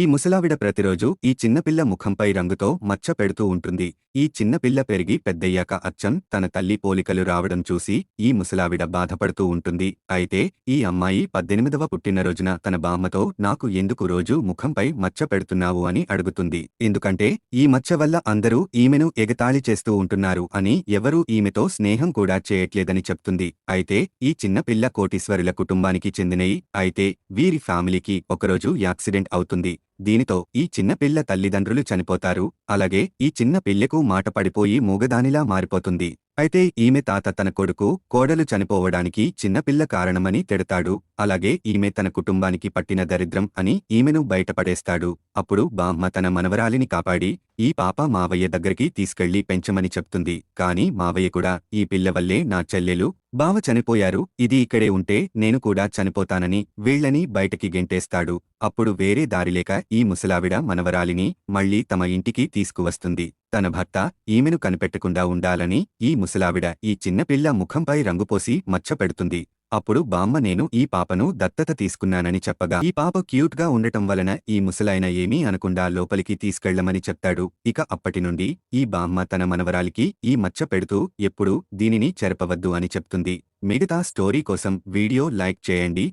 ఈ ముసలావిడ ప్రతిరోజు ఈ చిన్నపిల్ల ముఖంపై రంగుతో మచ్చ పెడుతూ ఉంటుంది. ఈ చిన్నపిల్ల పెరిగి పెద్దయ్యాక అచ్చం తన తల్లి పోలికలు రావడం చూసి ఈ ముసలావిడ బాధపడుతూ ఉంటుంది. అయితే ఈ అమ్మాయి పద్దెనిమిదవ పుట్టినరోజున తన బామ్మతో నాకు ఎందుకు రోజు ముఖంపై మచ్చ పెడుతున్నావు అని అడుగుతుంది. ఎందుకంటే ఈ మచ్చ వల్ల అందరూ ఈమెను ఎగతాళి చేస్తూ ఉంటున్నారు అని ఎవరూ ఈమెతో స్నేహం కూడా చేయట్లేదని చెప్తుంది. అయితే ఈ చిన్నపిల్ల కోటీశ్వరుల కుటుంబానికి చెందినయి. అయితే వీరి ఫ్యామిలీకి ఒకరోజు యాక్సిడెంట్ అవుతుంది. దీనితో ఈ చిన్నపిల్ల తల్లిదండ్రులు చనిపోతారు. అలాగే ఈ చిన్న పిల్లెకు మాట పడిపోయి మూగదానిలా మారిపోతుంది. అయితే ఈమె తాత తన కొడుకు కోడలు చనిపోవడానికి చిన్నపిల్ల కారణమని తిడతాడు. అలాగే ఈమె తన కుటుంబానికి పట్టిన దరిద్రం అని ఈమెను బయటపడేస్తాడు. అప్పుడు బామ్మ తన మనవరాలిని కాపాడి ఈ పాప మావయ్య దగ్గరికి తీసుకెళ్ళి పెంచమని చెప్తుంది. కాని మావయ్య కూడా ఈ పిల్ల వల్లే నా చెల్లెలు బావ చనిపోయారు ఇది ఇక్కడే ఉంటే నేను కూడా చనిపోతానని వీళ్ళని బయటకి గెంటేస్తాడు. అప్పుడు వేరే దారిలేక ఈ ముసలావిడ మనవరాలిని మళ్ళీ తమ ఇంటికి తీసుకువస్తుంది. తన భర్త ఈమెను కనిపెట్టకుండా ఉండాలని ఈ ముసలావిడ ఈ చిన్నపిల్ల ముఖంపై రంగుపోసి మచ్చ పెడుతుంది. అప్పుడు బామ్మ నేను ఈ పాపను దత్తత తీసుకున్నానని చెప్పగా ఈ పాప క్యూట్గా ఉండటం వలన ఈ ముసలాయన ఏమీ అనకుండా లోపలికి తీసుకెళ్ళమని చెప్తాడు. ఇక అప్పటి నుండి ఈ బామ్మ తన మనవరాలికి ఈ మచ్చ పెడుతూ ఎప్పుడూ దీనిని చెరపవద్దు అని చెప్తుంది. మిగతా స్టోరీ కోసం వీడియో లైక్ చేయండి.